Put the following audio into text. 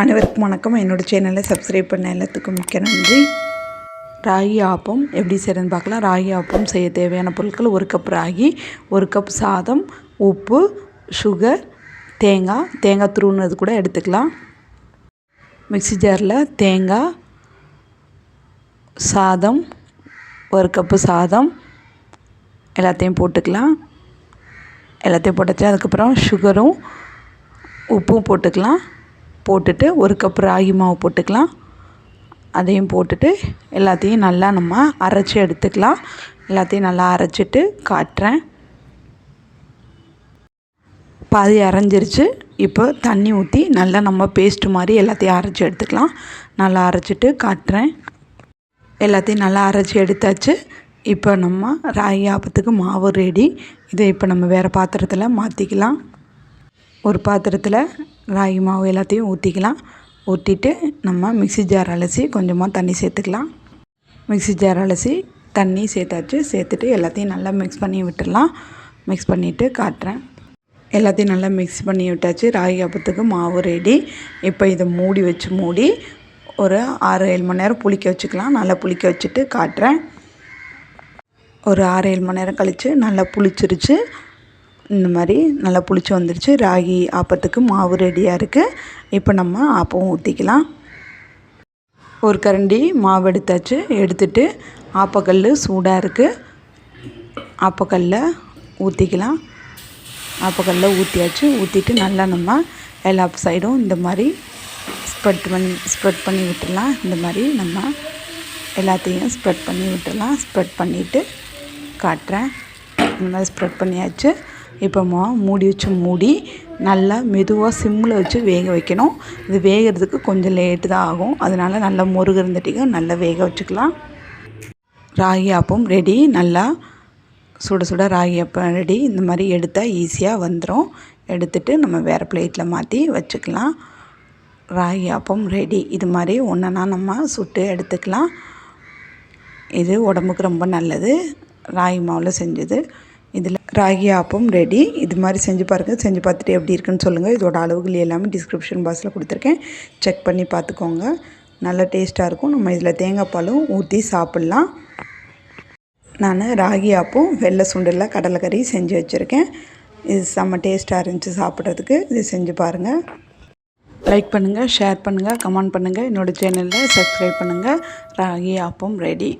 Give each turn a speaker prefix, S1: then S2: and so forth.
S1: அனைவருக்கும் வணக்கம். என்னோடய சேனலை சப்ஸ்கிரைப் பண்ண எல்லாத்துக்கும் மிக்க நன்றி. ராகி ஆப்பம் எப்படி செய்யறதுன்னு பார்க்கலாம். ராகி ஆப்பம் செய்ய தேவையான பொருட்கள் ஒரு கப் ராகி ஒரு கப் சாதம் உப்பு சுகர் தேங்காய் தேங்காய் துருவுனது கூட எடுத்துக்கலாம். மிக்ஸி ஜாரில் தேங்காய் சாதம் ஒரு கப்பு சாதம் எல்லாத்தையும் போட்டுக்கலாம். எல்லாத்தையும் போட்டாச்சு. அதுக்கப்புறம் சுகரும் உப்பும் போட்டுக்கலாம். போட்டுட்டு ஒரு கப் ராகி மாவு போட்டுக்கலாம். அதையும் போட்டுட்டு எல்லாத்தையும் நல்லா நம்ம அரைச்சி எடுத்துக்கலாம். எல்லாத்தையும் நல்லா அரைச்சிட்டு காட்டுறேன். பாதி அரைஞ்சிருச்சு. இப்போ தண்ணி ஊற்றி நல்லா நம்ம பேஸ்ட்டு மாதிரி எல்லாத்தையும் அரைச்சி எடுத்துக்கலாம். நல்லா அரைச்சிட்டு காட்டுறேன். எல்லாத்தையும் நல்லா அரைச்சி எடுத்தாச்சு. இப்போ நம்ம ராகி ஆப்பத்துக்கு மாவு ரெடி இதை இப்போ நம்ம வேறு பாத்திரத்தில் மாற்றிக்கலாம் ஒரு பாத்திரத்தில் ராகி மாவு எல்லாத்தையும் ஊற்றிக்கலாம் ஊற்றிட்டு நம்ம மிக்ஸி ஜார் அலசி கொஞ்சமாக தண்ணி சேர்த்துக்கலாம். மிக்ஸி ஜார் அலசி தண்ணி சேர்த்தாச்சு. சேர்த்துட்டு எல்லாத்தையும் நல்லா மிக்ஸ் பண்ணி விட்டுடலாம். மிக்ஸ் பண்ணிவிட்டு காட்டுறேன். எல்லாத்தையும் நல்லா மிக்ஸ் பண்ணி விட்டாச்சு. ராகி அப்பத்துக்கு மாவு ரெடி இப்போ இதை மூடி வச்சு மூடி ஒரு ஆறு ஏழு மணி நேரம் புளிக்க வச்சுக்கலாம். நல்லா புளிக்க வச்சுட்டு காட்டுறேன். ஒரு ஆறு ஏழு மணி நேரம் கழித்து நல்லா புளிச்சிருச்சு. இந்த மாதிரி நல்லா புளிச்சு வந்துருச்சு. ராகி ஆப்பத்துக்கு மாவு ரெடியாக இருக்குது இப்போ நம்ம ஆப்பம் ஊற்றிக்கலாம் ஒரு கரண்டி மாவு எடுத்தாச்சு. எடுத்துட்டு ஆப்பக்கல் சூடாக இருக்குது ஆப்பக்கல்ல ஊற்றிக்கலாம் ஆப்பக்கல்ல ஊற்றியாச்சு ஊற்றிட்டு நல்லா நம்ம எல்லா சைடும் இந்த மாதிரி ஸ்ப்ரெட் பண்ணி ஸ்ப்ரெட் பண்ணி விட்டுடலாம். இந்த மாதிரி நம்ம எல்லாத்தையும் ஸ்ப்ரெட் பண்ணி விட்டுடலாம். ஸ்ப்ரெட் பண்ணிவிட்டு காட்டுறேன். இந்த மாதிரி ஸ்ப்ரெட் பண்ணியாச்சு. இப்போ மா மூடி வச்சு மூடி நல்லா மெதுவாக சிம்மில் வச்சு வேக வைக்கணும். இது வேகிறதுக்கு கொஞ்சம் லேட்டு தான் ஆகும். அதனால் நல்லா முருகு இருந்துட்டிங்க நல்லா வேக வச்சுக்கலாம். ராகி ஆப்பம் ரெடி நல்லா சுட சுட ராகி அப்பம் ரெடி இந்த மாதிரி எடுத்தால் ஈஸியாக வந்துடும் எடுத்துகிட்டு நம்ம வேறு பிளேட்டில் மாற்றி வச்சுக்கலாம். ராகி ஆப்பம் ரெடி இது மாதிரி ஒன்றுனா நம்ம சுட்டு எடுத்துக்கலாம். இது உடம்புக்கு ரொம்ப நல்லது. ராகி மாவில் செஞ்சது. இதில் ராகி ஆப்பம் ரெடி இது மாதிரி செஞ்சு பாருங்கள் செஞ்சு பார்த்துட்டு எப்படி இருக்குன்னு சொல்லுங்கள் இதோட அளவுகள் எல்லாமே டிஸ்கிரிப்ஷன் பாக்ஸில் கொடுத்துருக்கேன். செக் பண்ணி பார்த்துக்கோங்க. நல்ல டேஸ்ட்டாக இருக்கும். நம்ம இதில் தேங்காய் பாலும் ஊற்றி சாப்பிட்லாம். நான் ராகி ஆப்பம் வெள்ளை சுண்டலில் கடலைக்கறி செஞ்சு வச்சுருக்கேன். இது செம்ம டேஸ்ட்டாக இருந்துச்சு சாப்பிட்றதுக்கு. இது செஞ்சு பாருங்கள் லைக் பண்ணுங்கள் ஷேர் பண்ணுங்கள் கமெண்ட் பண்ணுங்கள் என்னோடய சேனலில் சப்ஸ்கிரைப் பண்ணுங்கள் ராகி ஆப்பம் ரெடி